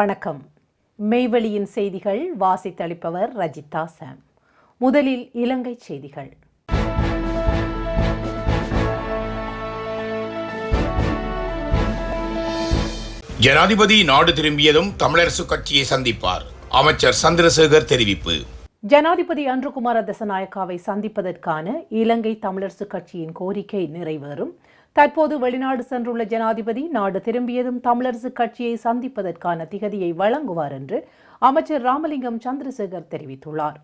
வணக்கம். மெய்வெளியின் செய்திகள் வாசித்தளிப்பவர் ரஜிதா சாம். முதலில் இலங்கை செய்திகள். ஜனாதிபதி நாடு திரும்பியதும் தமிழரசு கட்சியை சந்திப்பார். அமைச்சர் சந்திரசேகர் தெரிவிப்பு. ஜனாதிபதி அன்றுகுமார தசநாயக்காவை சந்திப்பதற்கான இலங்கை தமிழரசு கட்சியின் கோரிக்கை நிறைவேறும். தற்போது வெளிநாடு சென்றுள்ள ஜனாதிபதி நாடு திரும்பியதும் தமிழரசு கட்சியை சந்திப்பதற்கான திகதியை வழங்குவார் என்று அமைச்சர் ராமலிங்கம் சந்திரசேகர் தெரிவித்துள்ளார்.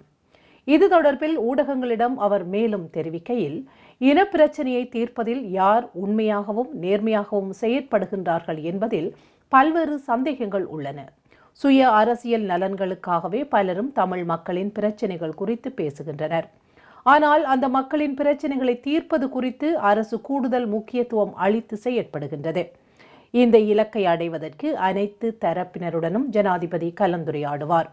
இது தொடர்பில் ஊடகங்களிடம் அவர் மேலும் தெரிவிக்கையில் இனப்பிரச்சனையை தீர்ப்பதில் யார் உண்மையாகவும் நேர்மையாகவும் செயற்படுகின்றார்கள் என்பதில் பல்வேறு சந்தேகங்கள் உள்ளன. சுய அரசியல் நலன்களுக்காகவே பலரும் தமிழ் மக்களின் பிரச்சனைகள் குறித்து பேசுகின்றனர். ஆனால் அந்த மக்களின் பிரச்சனைகளை தீர்ப்பது குறித்து அரசு கூடுதல் முக்கியத்துவம் அளித்து செயற்படுகின்றது இந்த இலக்கை அடைவதற்கு அனைத்து தரப்பினருடனும் ஜனாதிபதி கலந்துரையாடுவார்.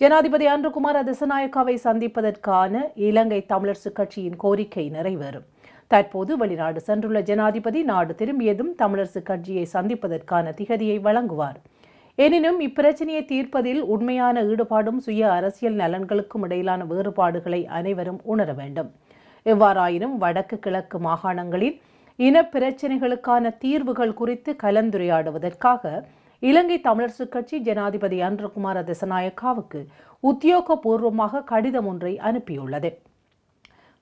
ஜனாதிபதி அன்றுகுமார் திசநாயக்காவை சந்திப்பதற்கான இலங்கை தமிழரசு கட்சியின் கோரிக்கை நிறைவேறும். தற்போது வெளிநாடு சென்றுள்ள ஜனாதிபதி நாடு திரும்பியதும் தமிழரசு கட்சியை சந்திப்பதற்கான திகதியை வழங்குவார். எனினும் இப்பிரச்சனையை தீர்ப்பதில் உண்மையான ஈடுபாடும் சுய அரசியல் நலன்களுக்கும் இடையிலான வேறுபாடுகளை அனைவரும் உணர வேண்டும். எவ்வாறாயினும் வடக்கு கிழக்கு மாகாணங்களில் இன பிரச்சினைகளுக்கான தீர்வுகள் குறித்து கலந்துரையாடுவதற்காக இலங்கை தமிழரசு கட்சி ஜனாதிபதி அன்றகுமார திசநாயக்காவுக்கு உத்தியோகபூர்வமாக கடிதம் ஒன்றை அனுப்பியுள்ளது.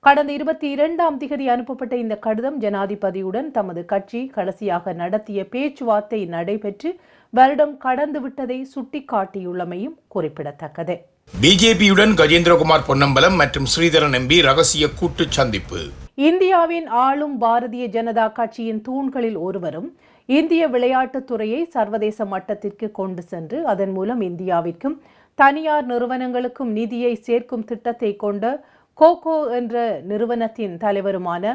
கடந்த இருபத்தி இரண்டாம் திகதி அனுப்பப்பட்ட இந்த கடிதம் ஜனாதிபதியுடன் தமது கட்சி கடைசியாக நடத்திய பேச்சுவார்த்தை நடைபெற்று வருடம் கடந்துவிட்டதை சுட்டிக்காட்டியுள்ளமையும் குறிப்பிடத்தக்கது. பிஜேபியுடன் கஜேந்திரகுமார் பொன்னம்பலம் மற்றும் ஸ்ரீதரன் எம்பி ரகசிய கூட்டு சந்திப்பு. இந்தியாவின் ஆளும் பாரதிய ஜனதா கட்சியின் தூண்களில் ஒருவரும் இந்திய விளையாட்டுத் துறையை சர்வதேச மட்டத்திற்கு கொண்டு சென்று அதன் மூலம் இந்தியாவிற்கும் தனியார் நிறுவனங்களுக்கும் நிதியை சேர்க்கும் திட்டத்தை கொண்ட கோகோ என்ற நிறுவனத்தின் தலைவருமான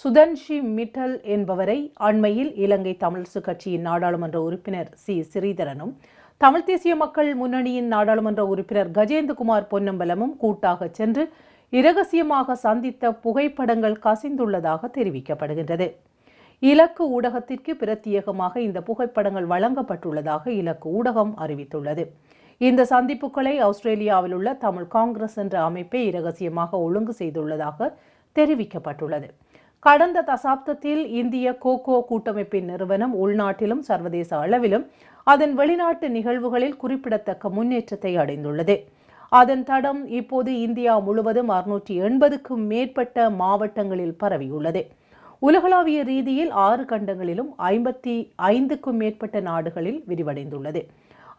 சுதன்ஷி மிட்டல் என்பவரை அண்மையில் இலங்கை தமிழரசு கட்சியின் நாடாளுமன்ற உறுப்பினர் சி. ஸ்ரீதரனும் தமிழ் தேசிய மக்கள் முன்னணியின் நாடாளுமன்ற உறுப்பினர் கஜேந்திரகுமார் பொன்னம்பலமும் கூட்டாக சென்று இரகசியமாக சந்தித்த புகைப்படங்கள் கசிந்துள்ளதாக தெரிவிக்கப்படுகின்றது. இலக்கு ஊடகத்திற்கு பிரத்யேகமாக இந்த புகைப்படங்கள் வழங்கப்பட்டுள்ளதாக இலக்கு ஊடகம் அறிவித்துள்ளது. இந்த சந்திப்புகளை ஆஸ்திரேலியாவில் உள்ள தமிழ் காங்கிரஸ் என்ற அமைப்பை இரகசியமாக ஒழுங்கு செய்துள்ளதாக தெரிவிக்கப்பட்டுள்ளது. கடந்த தசாப்தத்தில் இந்திய கோகோ கூட்டமைப்பின் நிறுவனம் உள்நாட்டிலும் சர்வதேச அளவிலும் அதன் வெளிநாட்டு நிகழ்வுகளில் குறிப்பிடத்தக்க முன்னேற்றத்தை அடைந்துள்ளது. அதன் தடம் இப்போது இந்தியா முழுவதும் அறுநூற்றி எண்பதுக்கும் மேற்பட்ட மாவட்டங்களில் பரவியுள்ளது. உலகளாவிய ரீதியில் ஆறு கண்டங்களிலும் ஐம்பத்தி ஐந்துக்கும் மேற்பட்ட நாடுகளில் விரிவடைந்துள்ளது.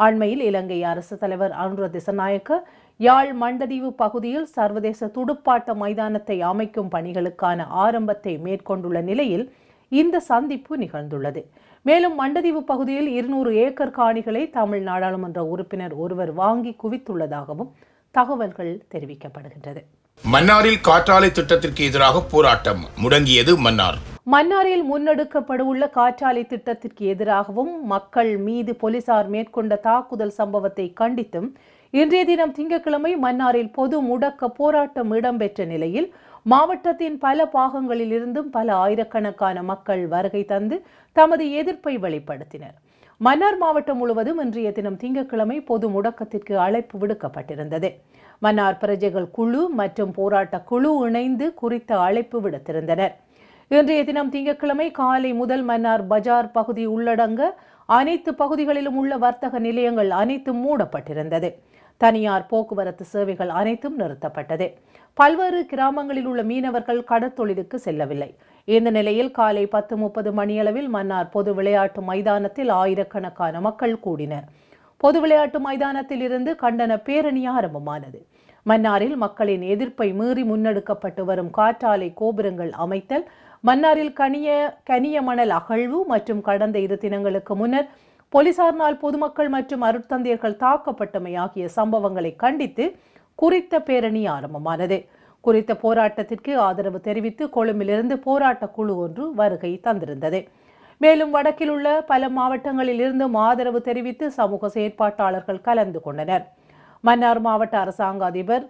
அண்மையில் இலங்கை அரசு தலைவர் அனுர திசநாயக்க யாழ் மண்டதீவு பகுதியில் சர்வதேச துடுப்பாட்ட மைதானத்தை அமைக்கும் பணிகளுக்கான ஆரம்பத்தை மேற்கொண்டுள்ள நிலையில் இந்த சந்திப்பு நிகழ்ந்துள்ளது. மேலும் மண்டதீவு பகுதியில் இருநூறு ஏக்கர் காணிகளை தமிழ் நாடாளுமன்ற உறுப்பினர் ஒருவர் வாங்கி குவித்துள்ளதாகவும் தகவல்கள் தெரிவிக்கப்படுகின்றது. மன்னாரில் காற்றாலை திட்டத்திற்கு எதிராக போராட்டம் முடங்கியது மன்னார். மன்னாரில் முன்னெடுக்கப்படவுள்ள காற்றாலை திட்டத்திற்கு எதிராகவும் மக்கள் மீது போலீசார் மேற்கொண்ட தாக்குதல் சம்பவத்தை கண்டித்தும் இன்றைய தினம் திங்கட்கிழமை மன்னாரில் பொது முடக்க போராட்டம் இடம்பெற்ற நிலையில் மாவட்டத்தின் பல பாகங்களில் இருந்தும் பல ஆயிரக்கணக்கான மக்கள் வருகை தந்து தமது எதிர்ப்பை வெளிப்படுத்தினர். மன்னார் மாவட்டம் முழுவதும் இன்றைய தினம் திங்கட்கிழமை பொது முடக்கத்திற்கு அழைப்பு விடுக்கப்பட்டிருந்தது. மன்னார் பிரஜைகள் குழு மற்றும் போராட்ட குழு இணைந்து குறித்த அழைப்பு விடுத்திருந்தனர். இன்றைய தினம் திங்கட்கிழமை காலை முதல் மன்னார் பஜார் பகுதி உள்ளடங்க அனைத்து பகுதிகளிலும் உள்ள வர்த்தக நிலையங்கள் அனைத்தும் மூடப்பட்டிருந்தது. தனியார் போக்குவரத்து சேவைகள் அனைத்தும் நிறுத்தப்பட்டது. பல்வேறு கிராமங்களில் உள்ள மீனவர்கள் கடற்தொழிலுக்கு செல்லவில்லை. இந்த நிலையில் காலை பத்து முப்பது மணியளவில் மன்னார் பொது விளையாட்டு மைதானத்தில் ஆயிரக்கணக்கான மக்கள் கூடினர். பொது விளையாட்டு மைதானத்தில் இருந்து கண்டன பேரணி ஆரம்பமானது. மன்னாரில் மக்களின் எதிர்ப்பை மீறி முன்னெடுக்கப்பட்டு வரும் காற்றாலை கோபுரங்கள் அமைத்தல் மன்னாரில் கனிய கனிய மணல் அகழ்வு மற்றும் கடந்த இரு தினங்களுக்கு முன்னர் போலீசாரினால் பொதுமக்கள் மற்றும் அருட்தந்தையர்கள் தாக்கப்பட்டமை ஆகிய சம்பவங்களை கண்டித்து குறித்த பேரணி ஆரம்பமானது. குறித்த போராட்டத்திற்கு ஆதரவு தெரிவித்து கொழும்பிலிருந்து போராட்ட குழு ஒன்று வருகை தந்திருந்தது. மேலும் வடக்கில் உள்ள பல மாவட்டங்களில் இருந்தும் ஆதரவு தெரிவித்து சமூக செயற்பாட்டாளர்கள் கலந்து கொண்டனர். மன்னார் மாவட்ட அரசாங்க அதிபர்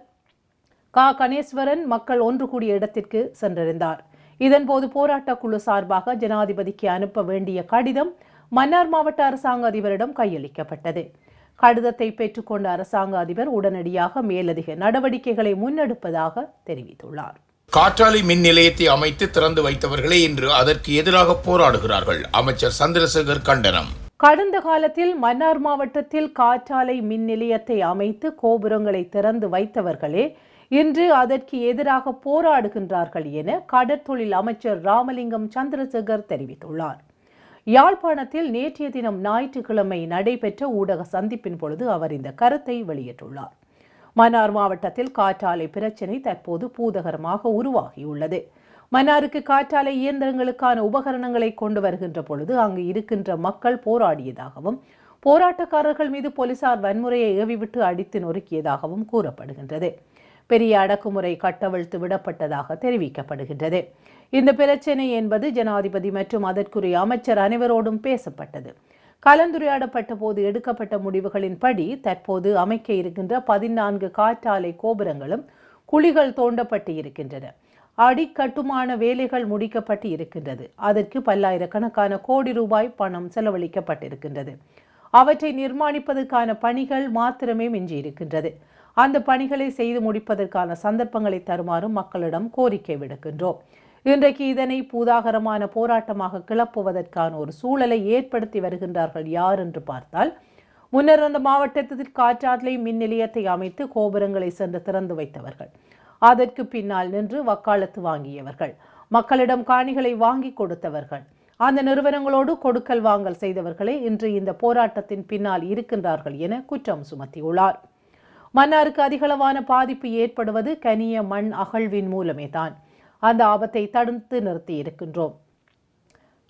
கா. கணேஸ்வரன் மக்கள் ஒன்று கூடிய இடத்திற்கு சென்றிருந்தார் இதன்போது போராட்ட குழு சார்பாக ஜனாதிபதிக்கு அனுப்ப வேண்டிய கடிதம் மன்னார் மாவட்ட அரசாங்க அதிபரிடம் கையளிக்கப்பட்டது. கடிதத்தை பெற்றுக்கொண்ட அரசாங்க அதிபர் உடனடியாக மேலதிக நடவடிக்கைகளை முன்னெடுப்பதாக தெரிவித்துள்ளார். காற்றாலை மின் நிலையத்தை அமைத்து திறந்து வைத்தவர்களே இன்று அதற்கு எதிராக போராடுகிறார்கள். அமைச்சர் சந்திரசேகர் கண்டனம். கடந்த காலத்தில் மன்னார் மாவட்டத்தில் காற்றாலை மின் நிலையத்தை அமைத்து கோபுரங்களை திறந்து வைத்தவர்களே இன்று அதற்கு எதிராக போராடுகின்றார்கள் என கடற்தொழில் அமைச்சர் ராமலிங்கம் சந்திரசேகர் தெரிவித்துள்ளார். யாழ்ப்பாணத்தில் நேற்றைய தினம் ஞாயிற்றுக்கிழமை நடைபெற்ற ஊடக சந்திப்பின் பொழுது அவர் இந்த கருத்தை வெளியிட்டுள்ளார். மன்னார் மாவட்டத்தில் காற்றாலை பிரச்சினை தற்போது பூதகரமாக உருவாகியுள்ளது. மன்னாருக்கு காற்றாலை இயந்திரங்களுக்கான உபகரணங்களை கொண்டு வருகின்ற பொழுது அங்கு இருக்கின்ற மக்கள் போராடியதாகவும் போராட்டக்காரர்கள் மீது போலீசார் வன்முறையை ஏவிவிட்டு அடித்து நொறுக்கியதாகவும் கூறப்படுகின்றது. பெரிய அடக்குமுறை கட்டவிழ்த்து விடப்பட்டதாக தெரிவிக்கப்படுகின்றது. இந்த பிரச்சினை என்பது ஜனாதிபதி மற்றும் அதற்குரிய அமைச்சர் அனைவரோடும் பேசப்பட்டது. கலந்துரையாடப்பட்ட போது எடுக்கப்பட்ட முடிவுகளின்படி தற்போது அமைக்க இருக்கின்ற பதினான்கு காற்றாலை கோபுரங்களும் குழிகள் தோண்டப்பட்டு இருக்கின்றன. அடிக்கட்டுமான வேலைகள் முடிக்கப்பட்டு இருக்கின்றது அதற்கு பல்லாயிரக்கணக்கான கோடி ரூபாய் பணம் செலவழிக்கப்பட்டிருக்கின்றது. அவற்றை நிர்மாணிப்பதற்கான பணிகள் மாத்திரமே மிஞ்சி இருக்கின்றது அந்த பணிகளை செய்து முடிப்பதற்கான சந்தர்ப்பங்களை தருமாறும் மக்களிடம் கோரிக்கை விடுக்கின்றோம். இன்றைக்கு இதனை பூதாகரமான போராட்டமாக கிளப்புவதற்கான ஒரு சூழலை ஏற்படுத்தி வருகின்றார்கள் யார் என்று பார்த்தால் முன்னர் அந்த மாவட்டத்தில் காற்றாலை மின் நிலையத்தை அமைத்து கோபுரங்களை சென்று திறந்து வைத்தவர்கள். அதற்கு பின்னால் நின்று வக்காலத்து வாங்கியவர்கள். மக்களிடம் காணிகளை வாங்கி கொடுத்தவர்கள். அந்த நிறுவனங்களோடு கொடுக்கல் வாங்கல் செய்தவர்களே இன்று இந்த போராட்டத்தின் பின்னால் இருக்கின்றார்கள் என குற்றம் சுமத்தியுள்ளார். மன்னாருக்கு அதிகளவான பாதிப்பு ஏற்படுவது கனிய மண் அகழ்வின் மூலமே தான் அந்த ஆபத்தை தடுத்து நிறுத்தி இருக்கின்றோம்.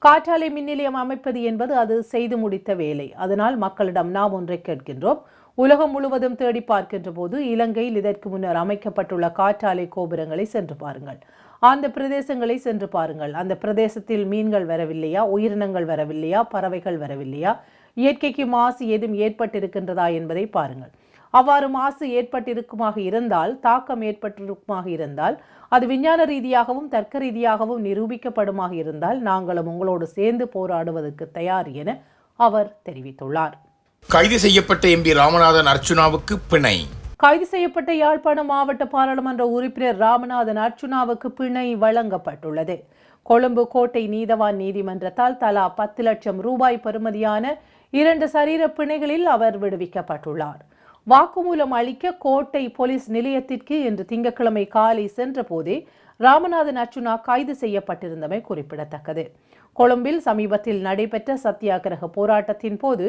காற்றாலை மின் நிலையம் அமைப்பது என்பது அது செய்து முடித்த வேலை. அதனால் மக்களிடம் நாம் ஒன்றை கேட்கின்றோம். உலகம் முழுவதும் தேடி பார்க்கின்ற போது இலங்கையில் இதற்கு முன்னர் அமைக்கப்பட்டுள்ள காற்றாலை கோபுரங்களை சென்று பாருங்கள். அந்த பிரதேசங்களை சென்று பாருங்கள். அந்த பிரதேசத்தில் மீன்கள் வரவில்லையா? உயிரினங்கள் வரவில்லையா? பறவைகள் வரவில்லையா? இயற்கைக்கு மாசு ஏதும் ஏற்பட்டிருக்கின்றதா என்பதை பாருங்கள். அவ்வாறு மாசு ஏற்பட்டிருக்குமாக இருந்தால் தாக்கம் ஏற்பட்டிருக்குமாக இருந்தால் அது விஞ்ஞான ரீதியாகவும் தர்க்க ரீதியாகவும் நிரூபிக்கப்படுமாக இருந்தால் நாங்களும் உங்களோடு சேர்ந்து போராடுவதற்கு தயார் என அவர் தெரிவித்துள்ளார். கைது செய்யப்பட்ட எம்பி ராமநாதன் அர்ச்சுனாவுக்கு பிணை. கைது செய்யப்பட்ட யாழ்ப்பாணம் மாவட்ட பாராளுமன்ற உறுப்பினர் ராமநாதன் அர்ச்சுனாவுக்கு பிணை வழங்கப்பட்டுள்ளது. கொழும்பு கோட்டை நீதவான் நீதிமன்றத்தால் தலா பத்து லட்சம் ரூபாய் பெறுமதியான இரண்டு சரீர பிணைகளில் அவர் விடுவிக்கப்பட்டுள்ளார். வாக்குமூலம் அளிக்க கோட்டை போலீஸ் நிலையத்திற்கு இன்று திங்கட்கிழமை காலை சென்ற போதே ராமநாதன் அர்ச்சுனா கைது செய்யப்பட்டிருந்தமை குறிப்பிடத்தக்கது. கொழும்பில் சமீபத்தில் நடைபெற்ற சத்தியாகிரக போராட்டத்தின் போது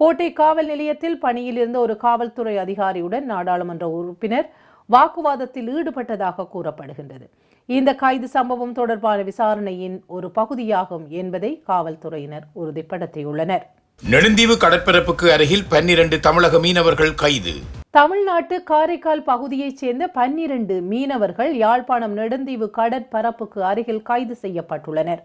கோட்டை காவல் நிலையத்தில் பணியில் இருந்த ஒரு காவல்துறை அதிகாரியுடன் நாடாளுமன்ற உறுப்பினர் வாக்குவாதத்தில் ஈடுபட்டதாக கூறப்படுகின்றது. இந்த கைது சம்பவம் தொடர்பான விசாரணையின் ஒரு பகுதியாகும் என்பதை காவல்துறையினர் உறுதிப்படுத்தியுள்ளனர். நெடுந்தீவு கடற்பரப்புக்கு அருகில் பன்னிரண்டு தமிழக மீனவர்கள் கைது. தமிழ்நாட்டு காரைக்கால் பகுதியைச் சேர்ந்த பன்னிரண்டு மீனவர்கள் யாழ்ப்பாணம் நெடுந்தீவு கடற்பரப்புக்கு அருகில் கைது செய்யப்பட்டுள்ளனர்.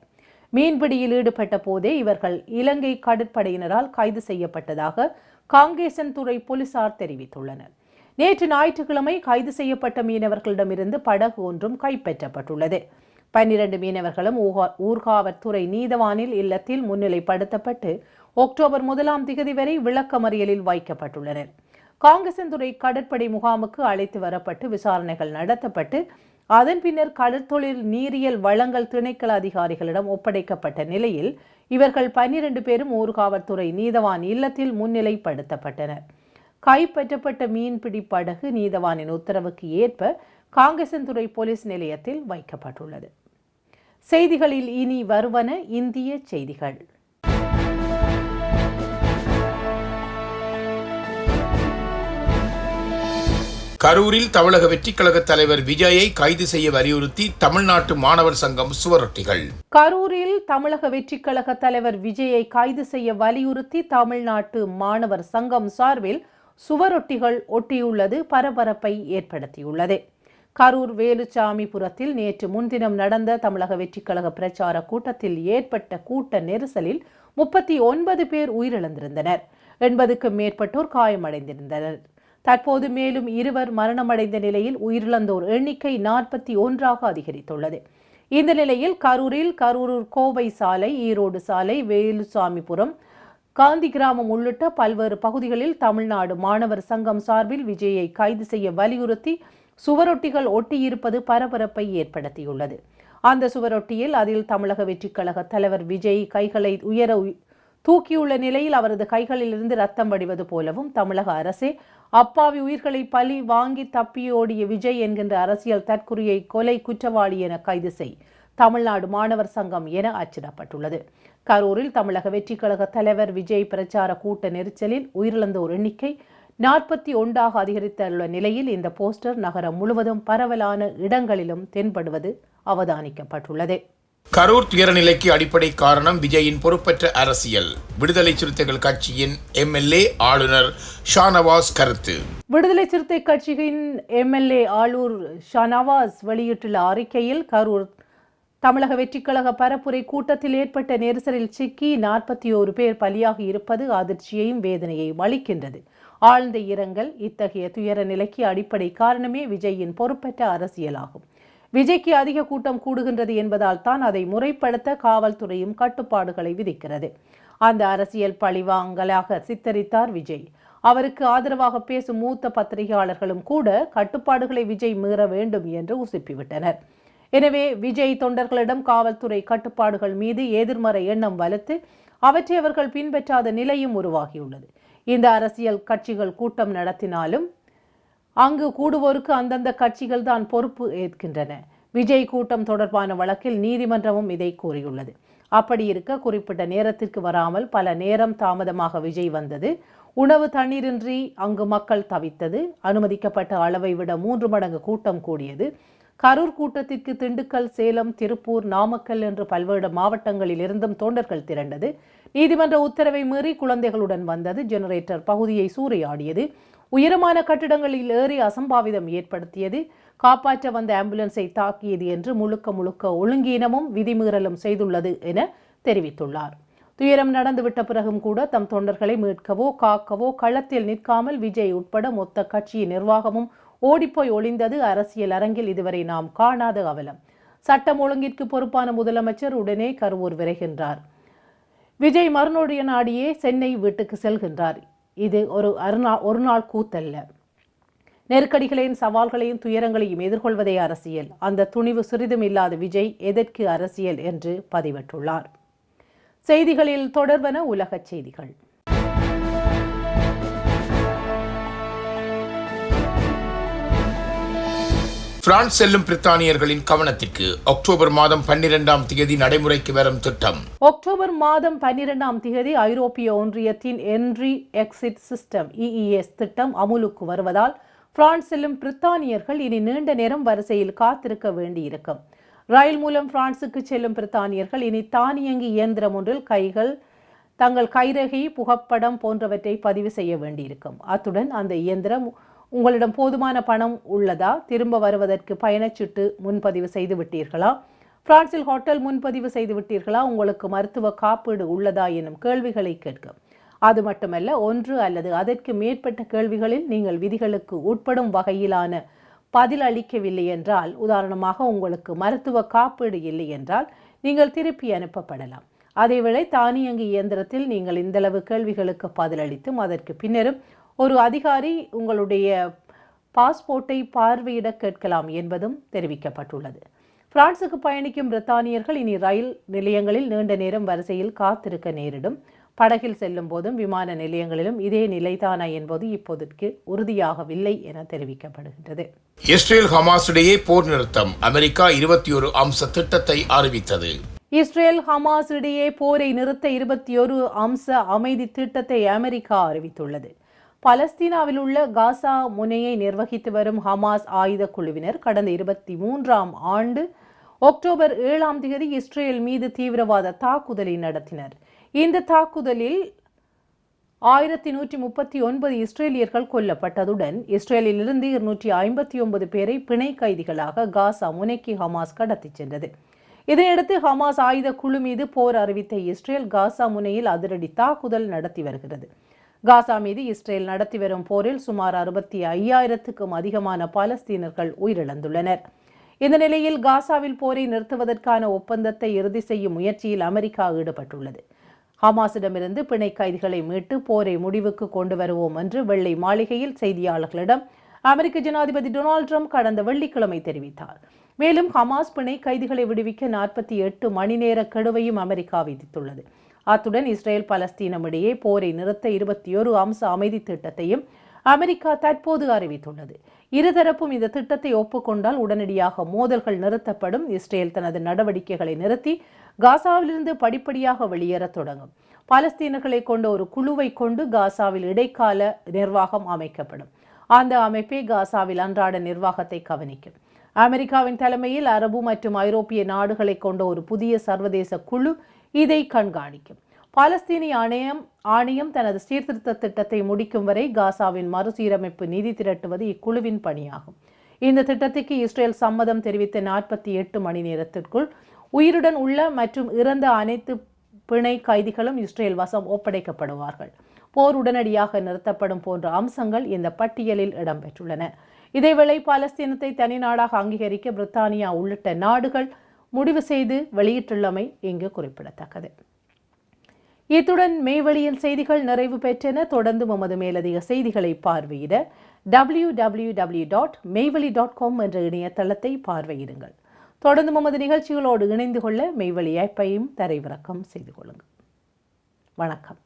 மீன்பிடியில் ஈடுபட்ட போதே இவர்கள் இலங்கை கடற்படையினரால் கைது செய்யப்பட்டதாக காங்கேசன்துறை போலீசார் தெரிவித்துள்ளனர். நேற்று ஞாயிற்றுக்கிழமை கைது செய்யப்பட்ட மீனவர்களிடமிருந்து படகு ஒன்றும் கைப்பற்றப்பட்டுள்ளது. பன்னிரண்டு மீனவர்களும் ஊகா- ஊர்காவற்துறை நீதவானில் இல்லத்தில் முன்னிலைப்படுத்தப்பட்டு அக்டோபர் முதலாம் திகதி வரை விளக்கமறியலில் வைக்கப்பட்டுள்ளனர். காங்கசன்துறை கடற்படை முகாமுக்கு அழைத்து வரப்பட்டு விசாரணைகள் நடத்தப்பட்டு அதன் பின்னர் கடற்தொழில் நீரியல் வளங்கள் திணைக்கள அதிகாரிகளிடம் ஒப்படைக்கப்பட்ட நிலையில் இவர்கள் பன்னிரண்டு பேரும் ஊர்காவற்துறை நீதவான் இல்லத்தில் முன்னிலைப்படுத்தப்பட்டனர். கைப்பற்றப்பட்ட மீன்பிடி படகு நீதவானின் உத்தரவுக்கு ஏற்ப காங்கேசன்துறை போலீஸ் நிலையத்தில் வைக்கப்பட்டுள்ளது. செய்திகளில் இனி வருவன இந்திய செய்திகள். கரூரில் தமிழக வெற்றிக் கழக தலைவர் விஜயை கைது செய்ய வலியுறுத்தி தமிழ்நாட்டு மாணவர் சங்கம் சுவரொட்டிகள். கரூரில் தமிழக வெற்றிக் கழக தலைவர் விஜயை கைது செய்ய வலியுறுத்தி தமிழ்நாட்டு மாணவர் சங்கம் சார்பில் சுவரொட்டிகள் ஒட்டியுள்ளது பரபரப்பை ஏற்படுத்தியுள்ளது. கரூர் வேலுச்சாமிபுரத்தில் நேற்று முன்தினம் நடந்த தமிழக வெற்றிக் கழக பிரச்சார கூட்டத்தில் ஏற்பட்ட கூட்ட நெரிசலில் முப்பத்தி ஒன்பது பேர் உயிரிழந்திருந்தனர். எண்பதுக்கும் மேற்பட்டோர் காயமடைந்திருந்தனர். தற்போது மேலும் இருவர் மரணமடைந்த நிலையில் உயிரிழந்தோர் எண்ணிக்கை நாற்பத்தி ஒன்றாக அதிகரித்துள்ளது. இந்த நிலையில் கரூரில் கரூர் கோவை சாலை ஈரோடு சாலை வேலுசாமிபுரம் காந்தி கிராமம் உள்ளிட்ட பல்வேறு பகுதிகளில் தமிழ்நாடு மாணவர் சங்கம் சார்பில் விஜயை கைது செய்ய வலியுறுத்தி சுவரொட்டிகள் ஒட்டியிருப்பது பரபரப்பை ஏற்படுத்தியுள்ளது. அந்த சுவரொட்டியில் அதில் தமிழக வெற்றிக் கழக தலைவர் விஜய் கைகளை உயர தூக்கியுள்ள நிலையில் அவரது கைகளிலிருந்து ரத்தம் வடிவது போலவும் தமிழக அரசே அப்பாவி உயிர்களை பலி வாங்கி தப்பியோடிய விஜய் என்கின்ற அரசியல் தற்குறியை கொலை குற்றவாளி என கைது செய் தமிழ்நாடு மாணவர் சங்கம் என அச்சிடப்பட்டுள்ளது. கரூரில் தமிழக வெற்றிக் கழக தலைவர் விஜய் பிரச்சார கூட்ட நெரிசலில் உயிரிழந்தோர் எண்ணிக்கை நாற்பத்தி ஒன்றாக அதிகரித்துள்ள நிலையில் இந்த போஸ்டர் நகரம் முழுவதும் பரவலான இடங்களிலும் தென்படுவது அவதானிக்கப்பட்டுள்ளது. கரூர் துயரநிலைக்கு அடிப்படை காரணம் விஜயின் பொறுப்பற்ற அரசியல். விடுதலை சிறுத்தைகள் கட்சியின் எம்எல்ஏ ஆளுநர் ஷானவாஸ் கருத்து. விடுதலை சிறுத்தை கட்சியின் எம்எல்ஏ ஆளூர் ஷானவாஸ் வெளியிட்டுள்ள அறிக்கையில் கரூர் தமிழக வெற்றிக்கழக பரப்புரை கூட்டத்தில் ஏற்பட்ட நெரிசலில் சிக்கி நாற்பத்தி ஓரு பேர் பலியாகி இருப்பது அதிர்ச்சியையும் வேதனையையும் அளிக்கின்றது. ஆழ்ந்த இரங்கல் இத்தகைய துயர நிலைக்கு அடிப்படை காரணமே விஜயின் பொறுப்பற்ற அரசியலாகும். விஜய்க்கு அதிக கூட்டம் கூடுகின்றது என்பதால் தான் அதை முறைப்படுத்த காவல்துறையும் கட்டுப்பாடுகளை விதிக்கிறது. அந்த அரசியல் பழிவாங்கலாக சித்தரித்தார் விஜய். அவருக்கு ஆதரவாக பேசும் மூத்த பத்திரிகையாளர்களும் கூட கட்டுப்பாடுகளை விஜய் மீற வேண்டும் என்று உசுப்பிவிட்டனர். எனவே விஜய் தொண்டர்களிடம் காவல்துறை கட்டுப்பாடுகள் மீது எதிர்மறை எண்ணம் வலுத்து அவற்றை அவர்கள் பின்பற்றாத நிலையும் உருவாகியுள்ளது. இந்த அரசியல் கட்சிகள் கூட்டம் நடத்தினாலும் அங்கு கூடுவோருக்கு அந்தந்த கட்சிகள் தான் பொறுப்பு ஏற்கின்றன. விஜய் கூட்டம் தொடர்பான வழக்கில் நீதிமன்றமும் இதை கூறியுள்ளது. அப்படி இருக்க குறிப்பிட்ட நேரத்திற்கு வராமல் பல நேரம் தாமதமாக விஜய் வந்தது. உணவு தண்ணீரின்றி அங்கு மக்கள் தவித்தது. அனுமதிக்கப்பட்ட அளவை விட மூன்று மடங்கு கூட்டம் கூடியது. கரூர் கூட்டத்திற்கு திண்டுக்கல் சேலம் திருப்பூர் நாமக்கல் என்று பல்வேறு மாவட்டங்களில் இருந்தும் தொண்டர்கள் திரண்டது. நீதிமன்ற உத்தரவை மீறி குழந்தைகளுடன் வந்தது. ஜெனரேட்டர் பகுதியை சூறையாடியது. உயரமான கட்டிடங்களில் ஏறி அசம்பாவிதம் ஏற்படுத்தியது. காப்பாற்ற வந்த ஆம்புலன்ஸை தாக்கியது என்று முழுக்க முழுக்க ஒழுங்கீனமும் விதிமீறலும் செய்துள்ளது என தெரிவித்துள்ளார். துயரம் நடந்துவிட்ட பிறகும் கூட தம் தொண்டர்களை மீட்கவோ காக்கவோ களத்தில் நிற்காமல் விஜய் உட்பட மொத்த கட்சியின் நிர்வாகமும் ஓடிப்போய் ஒளிந்தது அரசியல் அரங்கில் இதுவரை நாம் காணாத அவலம். சட்டம் ஒழுங்கிற்கு பொறுப்பான முதலமைச்சர் உடனே கருவூர் விரைகின்றார். விஜய் மறுநொடிய நாடியே சென்னை வீட்டுக்கு செல்கின்றார். இது ஒரு அருநா ஒரு நாள் கூத்தல்ல. நெருக்கடிகளையும் சவால்களையும் துயரங்களையும் எதிர்கொள்வதே அரசியல். அந்த துணிவு சிறிதும் இல்லாத விஜய் எதற்கு அரசியல் என்று பதிவிட்டுள்ளார். செய்திகளில் தொடர்வன உலகச் செய்திகள். பிரான்ஸ் செல்லும் பிரித்தானியர்களின் கவனத்திற்கு அக்டோபர் மாதம் பன்னிரெண்டாம் தேதி நடைமுறைக்கு வரும் திட்டம். அக்டோபர் மாதம் பன்னிரெண்டாம் தேதி ஐரோப்பிய ஒன்றியத்தின் என்ட்ரி எக்ஸிட் சிஸ்டம் இஇஎஸ் திட்டம் அமுலுக்கு வருவதால் பிரான்ஸ் செல்லும் பிரித்தானியர்கள் இனி நீண்ட நேரம் வரிசையில் காத்திருக்க வேண்டியிருக்கும். ரயில் மூலம் பிரான்சுக்கு செல்லும் பிரித்தானியர்கள் இனி தானியங்கி இயந்திரம் ஒன்றில் கைகள் தங்கள் கைரகை புகைப்படம் போன்றவற்றை பதிவு செய்ய வேண்டியிருக்கும். அத்துடன் அந்த இயந்திரம் உங்களிடம் போதுமான பணம் உள்ளதா? திரும்ப வருவதற்கு பயணச்சீட்டு முன்பதிவு செய்து விட்டீர்களா? பிரான்சில் ஹோட்டல் முன்பதிவு செய்து விட்டீர்களா? உங்களுக்கு மருத்துவ காப்பீடு உள்ளதா எனும் கேள்விகளை கேட்கும் அது மட்டுமல்ல ஒன்று அல்லது அதற்கு மேற்பட்ட கேள்விகளில் நீங்கள் விதிகளுக்கு உட்படும் வகையிலான பதில் அளிக்கவில்லை என்றால் உதாரணமாக உங்களுக்கு மருத்துவ காப்பீடு இல்லை என்றால் நீங்கள் திருப்பி அனுப்பப்படலாம். அதேவேளை தானியங்கி இயந்திரத்தில் நீங்கள் இந்தளவு கேள்விகளுக்கு பதிலளித்தும் அதற்கு பின்னரும் ஒரு அதிகாரி உங்களுடைய பாஸ்போர்ட்டை பார்வையிட கேட்கலாம் என்பதும் தெரிவிக்கப்பட்டுள்ளது. பிரான்சுக்கு பயணிக்கும் பிரித்தானியர்கள் இனி ரயில் நிலையங்களில் நீண்ட நேரம் வரிசையில் காத்திருக்க நேரிடும். படகில் செல்லும் போதும் விமான நிலையங்களிலும் இதே நிலைதானா என்பது இப்போதைக்கு உறுதியாகவில்லை என தெரிவிக்கப்படுகின்றது. இஸ்ரேல் ஹமாஸ் இடையே போர் நிறுத்தம். அமெரிக்கா இருபத்தி ஒரு அம்ச திட்டத்தை அறிவித்தது. இஸ்ரேல் ஹமாஸ் இடையே போரை நிறுத்த இருபத்தி ஒரு அம்ச அமைதி திட்டத்தை அமெரிக்கா அறிவித்துள்ளது. பலஸ்தீனாவில் உள்ள காசா முனையை நிர்வகித்து வரும் ஹமாஸ் ஆயுத குழுவினர் கடந்த இருபத்தி மூன்றாம் ஆண்டு அக்டோபர் ஏழாம் தேதி இஸ்ரேல் மீது தீவிரவாத தாக்குதலை நடத்தினர். இந்த தாக்குதலில் ஆயிரத்தி நூற்றி முப்பத்தி ஒன்பது இஸ்ரேலியர்கள் கொல்லப்பட்டதுடன் இஸ்ரேலிலிருந்து இருநூற்றி ஐம்பத்தி ஒன்பது பேரை பிணை கைதிகளாக காசா முனைக்கு ஹமாஸ் கடத்திச் சென்றது. இதனையடுத்து ஹமாஸ் ஆயுத குழு மீது போர் அறிவித்த இஸ்ரேல் காசா முனையில் அதிரடி தாக்குதல் நடத்தி வருகிறது. காசா மீது இஸ்ரேல் நடத்தி வரும் போரில் சுமார் அறுபத்தி ஐயாயிரத்துக்கும் அதிகமான பாலஸ்தீனர்கள் உயிரிழந்துள்ளனர். இந்த நிலையில் காசாவில் போரை நிறுத்துவதற்கான ஒப்பந்தத்தை இறுதி செய்யும் முயற்சியில் அமெரிக்கா ஈடுபட்டுள்ளது. ஹமாஸிடமிருந்து பிணை கைதிகளை மீட்டு போரை முடிவுக்கு கொண்டு வருவோம் என்று வெள்ளை மாளிகையில் செய்தியாளர்களிடம் அமெரிக்க ஜனாதிபதி டொனால்ட் ட்ரம்ப் கடந்த வெள்ளிக்கிழமை தெரிவித்தார். மேலும் ஹமாஸ் பிணை கைதிகளை விடுவிக்க நாற்பத்தி எட்டு மணி நேர கெடுவையும் அமெரிக்கா விதித்துள்ளது. அத்துடன் இஸ்ரேல் பலஸ்தீனம் இடையே போரை நிறுத்த இருபத்தி ஒரு அம்ச அமைதி திட்டத்தையும் அமெரிக்கா தற்போது அறிவித்துள்ளது. இருதரப்பும் இந்த திட்டத்தை ஒப்புக்கொண்டால் உடனடியாக மோதல்கள் நிறுத்தப்படும். இஸ்ரேல் தனது நடவடிக்கைகளை நிறுத்தி காசாவிலிருந்து படிப்படியாக வெளியேறத் தொடங்கும். பாலஸ்தீனர்களை கொண்ட ஒரு குழுவை கொண்டு காசாவில் இடைக்கால நிர்வாகம் அமைக்கப்படும். அந்த அமைப்பே காசாவில் அன்றாட நிர்வாகத்தை கவனிக்கும். அமெரிக்காவின் தலைமையில் அரபு மற்றும் ஐரோப்பிய நாடுகளை கொண்ட ஒரு புதிய சர்வதேச குழு இதை கண்காணிக்கும். பாலஸ்தீனிய ஆணையம் ஆணையம் தனது சீர்திருத்த திட்டத்தை முடிக்கும் வரை காசாவின் மறுசீரமைப்பு நிதி திரட்டுவது இக்குழுவின் பணியாகும். இந்த திட்டத்துக்கு இஸ்ரேல் சம்மதம் தெரிவித்த நாற்பத்தி எட்டு மணி நேரத்திற்குள் உயிருடன் உள்ள மற்றும் இறந்த அனைத்து பிணை கைதிகளும் இஸ்ரேல் வசம் ஒப்படைக்கப்படுவார்கள். போர் உடனடியாக நிறுத்தப்படும் போன்ற அம்சங்கள் இந்த பட்டியலில் இடம்பெற்றுள்ளன. இதேவேளை பாலஸ்தீனத்தை தனி நாடாக அங்கீகரிக்க பிரித்தானியா உள்ளிட்ட நாடுகள் முடிவு செய்து வெளியிட்டுள்ளமை இங்கு குறிப்பிடத்தக்கது. இத்துடன் மெய்வெளியின் செய்திகள் நிறைவு பெற்றன தொடர்ந்து உமது மேலதிக செய்திகளை பார்வையிட W W W dot Meiveli dot com என்ற இணையதளத்தை பார்வையிடுங்கள். தொடர்ந்து உமது நிகழ்ச்சிகளோடு இணைந்து கொள்ள மெய்வழி ஆப்பையும் தரைவிறக்கம் செய்து கொள்ளுங்கள். வணக்கம்.